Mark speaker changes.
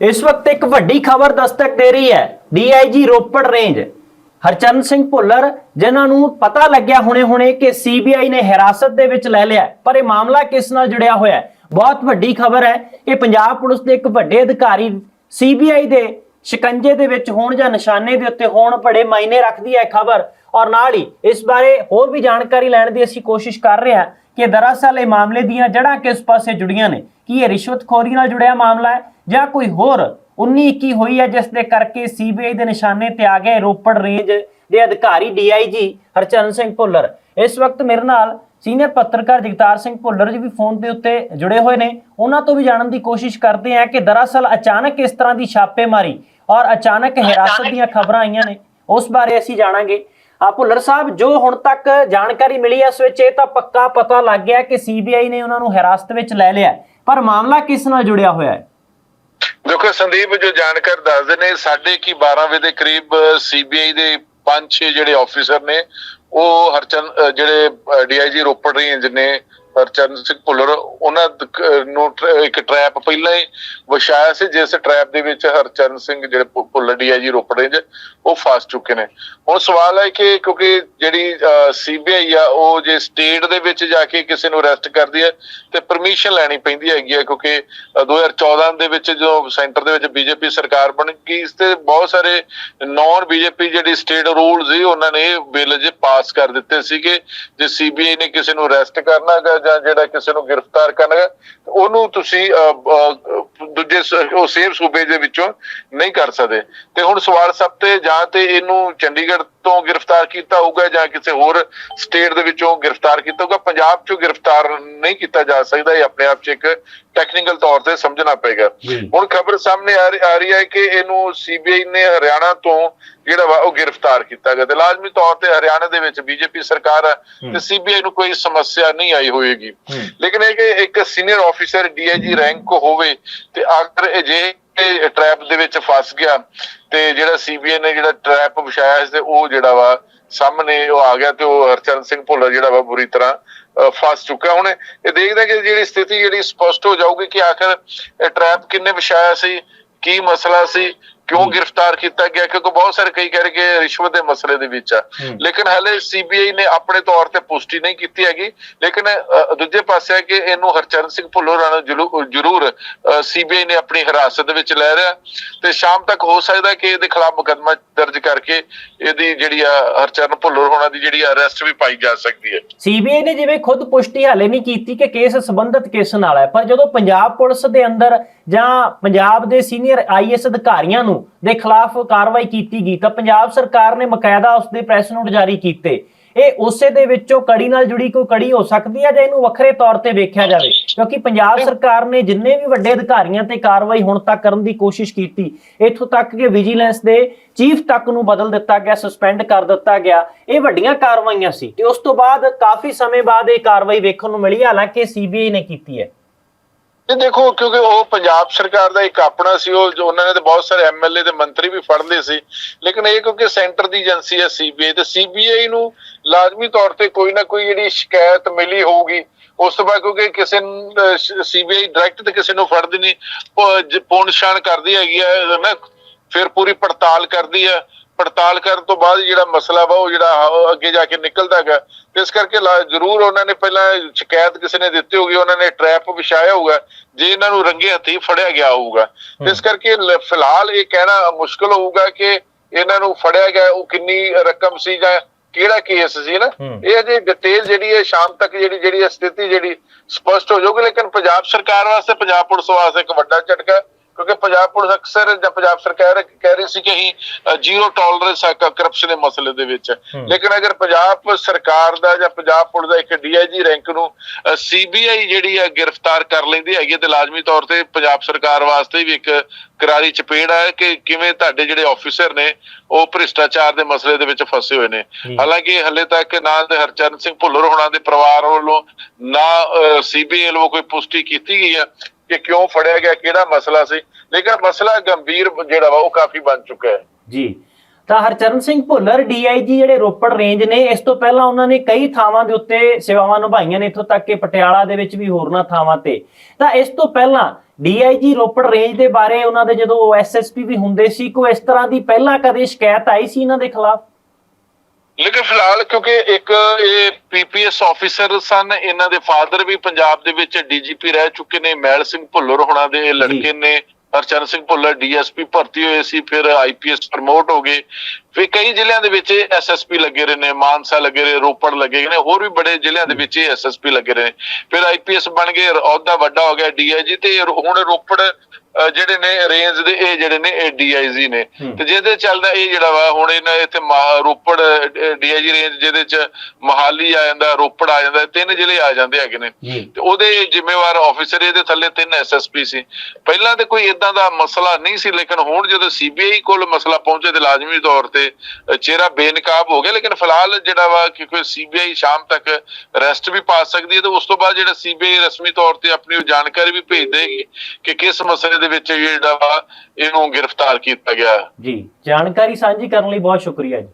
Speaker 1: ਇਸ ਵਕਤ ਇੱਕ ਵੱਡੀ ਖਬਰ ਦਸਤਕ ਦੇ ਰਹੀ ਹੈ ਡੀਆਈਜੀ ਰੋਪੜ ਰੇਂਜ। ਹਰਚਰਨ ਸਿੰਘ ਭੁੱਲਰ, ਜਿਨ੍ਹਾਂ ਨੂੰ ਪਤਾ ਲੱਗਿਆ ਹੁਣੇ-ਹੁਣੇ ਕਿ ਸੀਬੀਆਈ ਨੇ ਹਿਰਾਸਤ ਦੇ ਵਿੱਚ ਲੈ ਲਿਆ, ਪਰ ਇਹ ਮਾਮਲਾ ਕਿਸ ਨਾਲ ਜੁੜਿਆ ਹੋਇਆ ਹੈ? ਬਹੁਤ ਵੱਡੀ ਖਬਰ ਹੈ ਇਹ ਪੰਜਾਬ ਪੁਲਿਸ ਦੇ ਇੱਕ ਵੱਡੇ ਅਧਿਕਾਰੀ ਸੀਬੀਆਈ ਦੇ ਸ਼ਿਕੰਜੇ ਦੇ ਵਿੱਚ ਹੋਣ ਜਾਂ ਨਿਸ਼ਾਨੇ ਦੇ ਉੱਤੇ ਹੋਣ ਬੜੇ ਮਾਇਨੇ ਰੱਖਦੀ ਹੈ ਖਬਰ। ਔਰ ਨਾਲ ਹੀ ਇਸ ਬਾਰੇ ਹੋਰ ਵੀ ਜਾਣਕਾਰੀ ਲੈਣ ਦੀ ਅਸੀਂ ਕੋਸ਼ਿਸ਼ ਕਰ ਰਹੇ ਹਾਂ ਕਿ ਦਰਅਸਲ ਇਹ ਮਾਮਲੇ ਦੀਆਂ ਜੜ੍ਹਾਂ ਕਿਸ ਪਾਸੇ ਜੁੜੀਆਂ ਨੇ, ਕੀ ਇਹ ਰਿਸ਼ਵਤਖੋਰੀ ਨਾਲ ਜੁੜਿਆ ਮਾਮਲਾ ਹੈ ਜਾਂ ਕੋਈ ਹੋਰ 19 21 ਹੋਈ ਹੈ ਜਿਸ ਦੇ ਕਰਕੇ ਸੀਬੀਆਈ ਦੇ ਨਿਸ਼ਾਨੇ ਤੇ ਆ ਗਏ ਰੋਪੜ ਰੇਂਜ ਦੇ ਅਧਿਕਾਰੀ ਡੀਆਈਜੀ ਹਰਚਰਨ ਸਿੰਘ ਭੁੱਲਰ। ਇਸ ਵਕਤ ਮੇਰੇ ਨਾਲ ਸੀਨੀਅਰ ਪੱਤਰਕਾਰ ਜਗਤਾਰ ਸਿੰਘ ਭੁੱਲਰ ਜੀ ਵੀ ਫੋਨ ਦੇ ਉੱਤੇ ਜੁੜੇ ਹੋਏ ਨੇ। ਉਹਨਾਂ ਤੋਂ ਵੀ ਜਾਣਨ ਦੀ ਕੋਸ਼ਿਸ਼ ਕਰਦੇ ਹਾਂ ਕਿ ਦਰਅਸਲ ਅਚਾਨਕ ਇਸ ਤਰ੍ਹਾਂ ਦੀ ਛਾਪੇਮਾਰੀ ਔਰ ਅਚਾਨਕ ਹਿਰਾਸਤ ਦੀਆਂ ਖਬਰਾਂ ਆਈਆਂ ਨੇ, ਉਸ ਬਾਰੇ ਅਸੀਂ ਜਾਣਾਂਗੇ। ਆ ਭੁੱਲਰ ਸਾਹਿਬ, ਜੋ ਹੁਣ ਤੱਕ ਜਾਣਕਾਰੀ ਮਿਲੀ ਹੈ ਇਸ ਵਿੱਚ, ਇਹ ਤਾਂ ਪੱਕਾ ਪਤਾ ਲੱਗ ਗਿਆ ਕਿ ਸੀਬੀਆਈ ਨੇ ਉਹਨਾਂ ਨੂੰ ਹਿਰਾਸਤ ਵਿੱਚ ਲੈ ਲਿਆ ਪਰ ਮਾਮਲਾ ਕਿਸ ਨਾਲ ਜੁੜਿਆ ਹੋਇਆ ਹੈ?
Speaker 2: ਦੇਖੋ ਸੰਦੀਪ, ਜੋ ਜਾਣਕਾਰ ਦੱਸਦੇ ਨੇ ਸਾਡੇ ਕੀ 12 ਵਜੇ ਦੇ ਕਰੀਬ ਸੀਬੀਆਈ ਦੇ ਪੰਜ ਛੇ ਜਿਹੜੇ ਆਫੀਸਰ ਨੇ, ਉਹ ਹਰਚੰਦ, ਅਹ ਜਿਹੜੇ ਡੀਆਈਜੀ ਰੋਪੜ ਰੇਂਜ ਨੇ ਹਰਚਰਨ ਸਿੰਘ ਭੁੱਲਰ ਉਹਨਾਂ ਨੂੰ ਇੱਕ ਟਰੈਪ ਪਹਿਲਾਂ ਹੀ ਵਿਛਾਇਆ ਸੀ ਜਿਸ ਟਰੈਪ ਦੇ ਵਿੱਚ ਹਰਚਰਨ ਸਿੰਘ ਜਿਹੜੇ ਭੁੱਲਰ ਡੀਆਈਜੀ ਰੋਪੜ ਰੇਂਜ ਉਹ ਫਸ ਚੁੱਕੇ ਨੇ। ਹੁਣ ਸਵਾਲ ਹੈ ਕਿ ਕਿਉਂਕਿ ਜਿਹੜੀ ਸੀਬੀਆਈ ਆ ਉਹ ਜੇ ਸਟੇਟ ਦੇ ਵਿੱਚ ਜਾ ਕੇ ਕਿਸੇ ਨੂੰ ਅਰੈਸਟ ਕਰਦੀ ਹੈ ਤੇ ਪਰਮਿਸ਼ਨ ਲੈਣੀ ਪੈਂਦੀ ਹੈਗੀ ਹੈ ਕਿਉਂਕਿ ਅ, 2014 ਦੇ ਵਿੱਚ ਜਦੋਂ ਸੈਂਟਰ ਦੇ ਵਿੱਚ ਬੀਜੇਪੀ ਸਰਕਾਰ ਬਣ ਗਈ ਇਸ ਤੇ ਬਹੁਤ ਸਾਰੇ ਨਾਨ ਬੀਜੇਪੀ ਜਿਹੜੀ ਸਟੇਟ ਰੂਲ ਸੀ ਉਹਨਾਂ ਨੇ ਬਿੱਲ ਜੇ ਪਾਸ ਕਰ ਦਿੱਤੇ ਸੀਗੇ ਜੇ ਸੀਬੀਆਈ ਨੇ ਕਿਸੇ ਨੂੰ ਅਰੈਸਟ ਕਰਨਾ ਗਾ ਜਾਂ ਜਿਹੜਾ ਕਿਸੇ ਨੂੰ ਗ੍ਰਿਫਤਾਰ ਕਰਨਾ ਉਹਨੂੰ ਤੁਸੀਂ ਅ, ਅ, ਦੂਜੇ ਉਹ ਸੇਮ ਸੂਬੇ ਦੇ ਵਿੱਚੋਂ ਨਹੀਂ ਕਰ ਸਕਦੇ। ਤੇ ਹੁਣ ਸਵਾਲ ਸਭ ਤੇ ਜਾਂ ਤੇ ਇਹਨੂੰ ਚੰਡੀਗੜ੍ਹ ਤੋਂ ਗ੍ਰਿਫਤਾਰ ਕੀਤਾ ਹੋਊਗਾ ਜਾਂ ਕਿਸੇ ਹੋਰ ਸਟੇਟ ਦੇ ਵਿੱਚੋਂ ਗ੍ਰਿਫਤਾਰ ਕੀਤਾ ਹੋਊਗਾ ਪੰਜਾਬ ਚੋਂ ਗ੍ਰਿਫਤਾਰ ਨਹੀਂ ਕੀਤਾ ਜਾ ਸਕਦਾ ਇਹ ਆਪਣੇ ਆਪ ਚ ਇੱਕ ਟੈਕਨੀਕਲ ਤੌਰ ਤੇ ਸਮਝਣਾ ਪਏਗਾ। ਹੁਣ ਖਬਰ ਸਾਹਮਣੇ ਆ ਰਹੀ ਹੈ ਕਿ ਇਹਨੂੰ ਸੀਬੀਆਈ ਨੇ ਹਰਿਆਣਾ ਤੋਂ ਜਿਹੜਾ ਵਾ ਉਹ ਗ੍ਰਿਫਤਾਰ ਕੀਤਾ ਗਿਆ ਤੇ ਲਾਜ਼ਮੀ ਤੌਰ ਤੇ ਹਰਿਆਣਾ ਦੇ ਵਿੱਚ ਬੀਜੇਪੀ ਸਰਕਾਰ ਹੈ। ਤੇ ਸੀਬੀਆਈ ਨੂੰ ਕੋਈ ਸਮੱਸਿਆ ਨਹੀਂ ਆਈ ਹੋਏਗੀ। ਲੇਕਿਨ ਇਹ ਕਿ ਇੱਕ ਸੀਨੀਅਰ ਆਫੀਸਰ ਡੀਆਈਜੀ ਰੈਂਕ ਹੋਵੇ ਤੇ ਆਖਰ ਅਜਿਹੇ ਟ੍ਰੈਪ ਦੇ ਵਿੱਚ ਫਸ ਗਿਆ ਤੇ ਜਿਹੜਾ ਸੀਬੀਆਈ ਨੇ ਜਿਹੜਾ ਟ੍ਰੈਪ ਵਿਛਾਇਆ ਸੀ ਤੇ ਉਹ ਜਿਹੜਾ ਵਾ ਸਾਹਮਣੇ ਉਹ ਆ ਗਿਆ ਤੇ ਉਹ ਹਰਚਰਨ ਸਿੰਘ ਭੁੱਲਰ ਜਿਹੜਾ ਵਾ ਬੁਰੀ ਤਰ੍ਹਾਂ ਫਸ ਚੁੱਕਾ। ਹੁਣ ਇਹ ਦੇਖਦੇ ਹਾਂ ਕਿ ਜਿਹੜੀ ਸਥਿਤੀ ਜਿਹੜੀ ਸਪਸ਼ਟ ਹੋ ਜਾਊਗੀ ਕਿ ਆਖਰ ਇਹ ਟ੍ਰੈਪ ਕਿੰਨੇ ਵਿਛਾਇਆ ਸੀ, ਕੀ ਮਸਲਾ ਸੀ ਕਿਉਂ ਗ੍ਰਿਫਤਾਰ ਕੀਤਾ ਗਿਆ? ਕਿਉਂਕਿ ਬਹੁਤ ਸਾਰੇ ਕਈ ਕਹਿ ਰਹੇ ਕਿ ਰਿਸ਼ਵਤ ਦੇ ਮਸਲੇ ਦੇ ਵਿੱਚ ਆ। ਲੇਕਿਨ ਹਲੇ ਸੀਬੀਆਈ ਨੇ ਆਪਣੇ ਤੌਰ ਤੇ ਪੁਸ਼ਟੀ ਨਹੀਂ ਕੀਤੀ ਹੈਗੀ। ਲੇਕਿਨ ਦੂਜੇ ਪਾਸੇ ਹੈ ਕਿ ਇਹਨੂੰ ਹਰਚਰਨ ਸਿੰਘ ਭੁੱਲਰ ਨੂੰ ਜਲੂ- ਜ਼ਰੂਰ ਸੀਬੀਆਈ ਨੇ ਆਪਣੀ ਹਿਰਾਸਤ ਵਿੱਚ ਲੈ ਰਿਹਾ। ਤੇ ਸ਼ਾਮ ਤੱਕ ਹੋ ਸਕਦਾ ਕਿ ਇਹਦੇ ਖਿਲਾਫ ਮੁਕੱਦਮਾ ਦਰਜ ਕਰਕੇ ਇਹਦੀ ਜਿਹੜੀ ਆ ਹਰਚਰਨ ਭੁੱਲਰ ਹੋਣਾ ਦੀ ਜਿਹੜੀ ਅਰੈਸਟ ਵੀ ਪਾਈ ਜਾ ਸਕਦੀ ਹੈ।
Speaker 1: ਸੀਬੀਆਈ ਨੇ ਜਿਵੇਂ ਖੁਦ ਪੁਸ਼ਟੀ ਹਾਲੇ ਨਹੀਂ ਕੀਤੀ ਕਿ ਕੇਸ ਸੰਬੰਧਿਤ ਕਿਸ ਨਾਲ ਹੈ ਪਰ ਜਦੋਂ ਪੰਜਾਬ ਪੁਲਿਸ ਦੇ ਅੰਦਰ ਜਾਂ ਪੰਜਾਬ ਦੇ ਸੀਨੀਅਰ ਆਈਐਸ ਅਧਿਕਾਰੀਆਂ ਨੂੰ ਦੇ ਖਿਲਾਫ ਕਾਰਵਾਈ ਕੀਤੀ ਗਈ ਤਾਂ ਪੰਜਾਬ ਸਰਕਾਰ ਨੇ ਬਕਾਇਦਾ ਉਸ ਦੇ ਪ੍ਰੈਸ ਨੋਟ ਜਾਰੀ ਕੀਤੇ। ਇਹ ਉਸੇ ਦੇ ਵਿੱਚੋਂ ਕੜੀ ਨਾਲ ਜੁੜੀ ਕੋਈ ਕੜੀ ਹੋ ਸਕਦੀ ਹੈ ਜਾਂ ਇਹਨੂੰ ਵੱਖਰੇ ਤੌਰ ਤੇ ਵੇਖਿਆ ਜਾਵੇ ਕਿਉਂਕਿ ਪੰਜਾਬ ਸਰਕਾਰ ਨੇ ਜਿੰਨੇ ਵੀ ਵੱਡੇ ਅਧਿਕਾਰੀਆਂ ਤੇ ਕਾਰਵਾਈ ਹੁਣ ਤੱਕ ਕਰਨ ਦੀ ਕੋਸ਼ਿਸ਼ ਕੀਤੀ ਇੱਥੋਂ ਤੱਕ ਕਿ ਵਿਜੀਲੈਂਸ ਦੇ ਚੀਫ ਤੱਕ ਨੂੰ ਬਦਲ ਦਿੱਤਾ ਗਿਆ ਸਸਪੈਂਡ ਕਰ ਦਿੱਤਾ ਗਿਆ ਇਹ ਵੱਡੀਆਂ ਕਾਰਵਾਈਆਂ ਸੀ। ਤੇ ਉਸ ਤੋਂ ਬਾਅਦ ਕਾਫੀ ਸਮੇਂ ਬਾਅਦ ਇਹ ਕਾਰਵਾਈ ਵੇਖਣ ਨੂੰ ਮਿਲੀ ਹਾਲਾਂਕਿ ਸੀਬੀਆਈ ਨੇ ਕੀਤੀ ਹੈ।
Speaker 2: ਇਹ ਦੇਖੋ, ਕਿਉਂਕਿ ਉਹ ਪੰਜਾਬ ਸਰਕਾਰ ਦਾ ਇੱਕ ਆਪਣਾ ਸੀ, ਉਹ ਉਹਨਾਂ ਨੇ ਤੇ ਬਹੁਤ ਸਾਰੇ ਐਮਐਲਏ ਤੇ ਮੰਤਰੀ ਵੀ ਫੜ ਲਏ ਸੀ। ਲੇਕਿਨ ਇਹ ਕਿਉਂਕਿ ਸੈਂਟਰ ਦੀ ਏਜੰਸੀ ਹੈ ਸੀਬੀਆਈ ਤੇ ਸੀਬੀਆਈ ਨੂੰ ਲਾਜ਼ਮੀ ਤੌਰ ਤੇ ਕੋਈ ਨਾ ਕੋਈ ਜਿਹੜੀ ਸ਼ਿਕਾਇਤ ਮਿਲੀ ਹੋਊਗੀ, ਉਸ ਤੋਂ ਬਾਅਦ ਕਿਉਂਕਿ ਕਿਸੇ ਸੀਬੀਆਈ ਡਾਇਰੈਕਟ ਤੇ ਕਿਸੇ ਨੂੰ ਫੜਦੀ ਨਹੀਂ ਪੂਰਨ ਨਿਸ਼ਾਨ ਕਰਦੀ ਹੈਗੀ ਹੈ ਨਾ ਫਿਰ ਪੂਰੀ ਪੜਤਾਲ ਕਰਦੀ ਹੈ। ਪੜਤਾਲ ਕਰਨ ਤੋਂ ਬਾਅਦ ਜਿਹੜਾ ਮਸਲਾ ਵਾ ਉਹ ਜਿਹੜਾ ਅੱਗੇ ਜਾ ਕੇ ਨਿਕਲਦਾ ਹੈਗਾ। ਇਸ ਕਰਕੇ ਜ਼ਰੂਰ ਉਹਨਾਂ ਨੇ ਪਹਿਲਾਂ ਸ਼ਿਕਾਇਤ ਕਿਸੇ ਨੇ ਦਿੱਤੀ ਹੋਗੀ ਉਹਨਾਂ ਨੇ ਟ੍ਰੈਪ ਵਿਛਾਇਆ ਹੋਊਗਾ ਜੇ ਇਹਨਾਂ ਨੂੰ ਰੰਗੇ ਹੱਥੀ ਫੜਿਆ ਗਿਆ ਹੋਊਗਾ। ਇਸ ਕਰਕੇ ਫਿਲਹਾਲ ਇਹ ਕਹਿਣਾ ਮੁਸ਼ਕਲ ਹੋਊਗਾ ਕਿ ਇਹਨਾਂ ਨੂੰ ਫੜਿਆ ਗਿਆ ਉਹ ਕਿੰਨੀ ਰਕਮ ਸੀ ਜਾਂ ਕਿਹੜਾ ਕੇਸ ਸੀ ਨਾ। ਇਹ ਜੇ ਡਿਟੇਲ ਜਿਹੜੀ ਹੈ ਸ਼ਾਮ ਤੱਕ ਜਿਹੜੀ ਜਿਹੜੀ ਸਥਿਤੀ ਜਿਹੜੀ ਸਪਸ਼ਟ ਹੋ ਜਾਊਗੀ ਲੇਕਿਨ ਪੰਜਾਬ ਸਰਕਾਰ ਵਾਸਤੇ ਪੰਜਾਬ ਪੁਲਿਸ ਵਾਸਤੇ ਇੱਕ ਵੱਡਾ ਝਟਕਾ। ਕਿਉਂਕਿ ਪੰਜਾਬ ਪੁਲਿਸ ਅਕਸਰ ਜਾਂ ਪੰਜਾਬ ਸਰਕਾਰ ਕਹਿ ਰਹੀ ਸੀ ਕਿ ਅਸੀਂ ਜ਼ੀਰੋ ਟੋਲਰੈਂਸ ਹੈ ਕਰਪਸ਼ਨ ਦੇ ਮਸਲੇ ਦੇ ਵਿੱਚ। ਲੇਕਿਨ ਅਗਰ ਪੰਜਾਬ ਸਰਕਾਰ ਦਾ ਜਾਂ ਪੰਜਾਬ ਪੁਲਿਸ ਦਾ ਇੱਕ ਡੀਆਈਜੀ ਰੈਂਕ ਨੂੰ ਸੀਬੀਆਈ ਜਿਹੜੀ ਹੈ ਗ੍ਰਿਫਤਾਰ ਕਰ ਲੈਂਦੀ ਹੈਗੀ ਤੇ ਲਾਜ਼ਮੀ ਤੌਰ ਤੇ ਪੰਜਾਬ ਸਰਕਾਰ ਵਾਸਤੇ ਵੀ ਇੱਕ ਕਰਾਰੀ ਚਪੇੜ ਹੈ ਕਿ ਕਿਵੇਂ ਤੁਹਾਡੇ ਜਿਹੜੇ ਆਫੀਸਰ ਨੇ ਉਹ ਭ੍ਰਿਸ਼ਟਾਚਾਰ ਦੇ ਮਸਲੇ ਦੇ ਵਿੱਚ ਫਸੇ ਹੋਏ ਨੇ। ਹਾਲਾਂਕਿ ਹਲੇ ਤੱਕ ਨਾ ਤੇ ਹਰਚਰਨ ਸਿੰਘ ਭੁੱਲਰ ਹੋਣਾ ਦੇ ਪਰਿਵਾਰ ਵੱਲੋਂ ਨਾ ਸੀਬੀਆਈ ਵੱਲੋਂ ਕੋਈ ਪੁਸ਼ਟੀ ਕੀਤੀ ਗਈ ਹੈ ਕਿ ਕਿਉਂ ਫੜਿਆ ਗਿਆ, ਕਿਹੜਾ ਮਸਲਾ ਸੀ? ਲੇਕਿਨ ਮਸਲਾ ਗੰਭੀਰ ਜਿਹੜਾ ਵਾ, ਉਹ ਕਾਫੀ ਬਣ ਚੁੱਕਾ ਹੈ।
Speaker 1: ਜੀ। ਤਾਂ ਹਰਚਰਨ ਸਿੰਘ ਭੁੱਲਰ ਡੀਆਈਜੀ ਜਿਹੜੇ ਰੋਪੜ ਰੇਂਜ ਨੇ, ਇਸ ਤੋਂ ਪਹਿਲਾਂ ਉਹਨਾਂ ਨੇ ਕਈ ਥਾਵਾਂ ਦੇ ਉੱਤੇ ਸੇਵਾਵਾਂ ਨਿਭਾਈਆਂ ਨੇ, ਇੱਥੋਂ ਤੱਕ ਕਿ ਪਟਿਆਲਾ ਦੇ ਵਿੱਚ ਵੀ ਹੋਰਨਾਂ ਥਾਵਾਂ ਤੇ। ਤਾਂ ਇਸ ਤੋਂ ਪਹਿਲਾਂ ਡੀਆਈਜੀ ਰੋਪੜ ਰੇਂਜ ਦੇ ਬਾਰੇ ਉਹਨਾਂ ਦੇ ਜਦੋਂ ਐਸਐਸਪੀ ਵੀ ਹੁੰਦੇ ਸੀ, ਕੋਈ ਇਸ ਤਰ੍ਹਾਂ ਦੀ ਪਹਿਲਾਂ ਕਦੇ ਸ਼ਿਕਾਇਤ ਆਈ ਸੀ ਇਹਨਾਂ ਦੇ ਖਿਲਾਫ?
Speaker 2: ਲੇਕਿਨ ਫਿਲਹਾਲ ਕਿਉਂਕਿ ਇੱਕ ਇਹ ਪੀਪੀਐਸ ਆਫੀਸਰ ਸਨ ਇਹਨਾਂ ਦੇ ਫਾਦਰ ਵੀ ਪੰਜਾਬ ਦੇ ਵਿੱਚ ਡੀਜੀਪੀ ਰਹਿ ਚੁੱਕੇ ਨੇ ਮੈਲ ਸਿੰਘ ਭੁੱਲਰ ਹੋਣਾ ਦੇ ਲੜਕੇ ਨੇ ਹਰਚਰਨ ਸਿੰਘ ਭੁੱਲਰ ਡੀਐਸਪੀ ਭਰਤੀ ਹੋਏ ਸੀ ਫਿਰ ਆਈਪੀਐਸ ਪ੍ਰਮੋਟ ਹੋ ਗਏ। ਫਿਰ ਕਈ ਜ਼ਿਲ੍ਹਿਆਂ ਦੇ ਵਿੱਚ ਐਸਐਸਪੀ ਲੱਗੇ ਰਹੇ ਨੇ ਮਾਨਸਾ ਲੱਗੇ ਰਹੇ ਰੋਪੜ ਲੱਗੇ ਨੇ ਹੋਰ ਵੀ ਬੜੇ ਜ਼ਿਲ੍ਹਿਆਂ ਦੇ ਵਿੱਚ ਐਸਐਸਪੀ ਲੱਗੇ ਰਹੇ ਫਿਰ ਆਈਪੀਐਸ ਬਣ ਗਏ ਅਹੁਦਾ ਵੱਡਾ ਹੋ ਗਿਆ ਡੀਆਈਜੀ ਤੇ ਹੁਣ ਰੋਪੜ ਜਿਹੜੇ ਨੇ ਰੇਂਜ ਦੇ ਇਹ ਜਿਹੜੇ ਨੇ ਇਹ ਡੀਆਈਜੀ ਨੇ। ਤੇ ਜਿਹਦੇ ਚੱਲਦਾ ਇਹ ਜਿਹੜਾ ਵਾ ਹੁਣ ਇਹਨਾਂ ਇੱਥੇ ਰੋਪੜ ਡੀਆਈਜੀ ਰੇਂਜ ਜਿਹਦੇ ਚ ਮਹਾਲੀ ਆ ਜਾਂਦਾ ਰੋਪੜ ਆ ਜਾਂਦਾ ਤਿੰਨ ਜ਼ਿਲ੍ਹੇ ਆ ਜਾਂਦੇ ਹੈਗੇ ਨੇ। ਤੇ ਉਹਦੇ ਜ਼ਿੰਮੇਵਾਰ ਆਫੀਸਰ ਇਹਦੇ ਥੱਲੇ ਤਿੰਨ ਐਸਐਸਪੀ ਸੀ। ਪਹਿਲਾਂ ਤੇ ਕੋਈ ਇਦਾਂ ਦਾ ਮਸਲਾ ਨਹੀਂ ਸੀ ਲੇਕਿਨ ਹੁਣ ਜਦੋਂ ਸੀਬੀਆਈ ਕੋਲ ਮਸਲਾ ਪਹੁੰਚੇ ਤੇ ਲਾਜ਼ਮੀ ਤੌਰ ਤੇ ਚਿਹਰਾ ਬੇਨਕਾਬ ਹੋ ਗਿਆ, ਲੇਕਿਨ ਫਿਲਹਾਲ ਜਿਹੜਾ ਵਾ ਕਿ ਕੋਈ ਸੀਬੀਆਈ ਸ਼ਾਮ ਤੱਕ ਅਰੈਸਟ ਵੀ ਪਾ ਸਕਦੀ ਹੈ, ਤੇ ਉਸ ਤੋਂ ਬਾਅਦ ਜਿਹੜਾ ਸੀਬੀਆਈ ਰਸਮੀ ਤੌਰ ਤੇ ਆਪਣੀ ਉਹ ਜਾਣਕਾਰੀ ਵੀ ਭੇਜ ਦੇਗੀ ਕਿ ਕਿਸ ਮਸਲੇ ਦੇ ਵਿੱਚ ਜਿਹੜਾ ਵਾ, ਇਹਨੂੰ ਗ੍ਰਿਫਤਾਰ ਕੀਤਾ ਗਿਆ।
Speaker 1: ਜੀ, ਜਾਣਕਾਰੀ ਸਾਂਝੀ ਕਰਨ ਲਈ ਬਹੁਤ ਸ਼ੁਕਰੀਆ ਜੀ।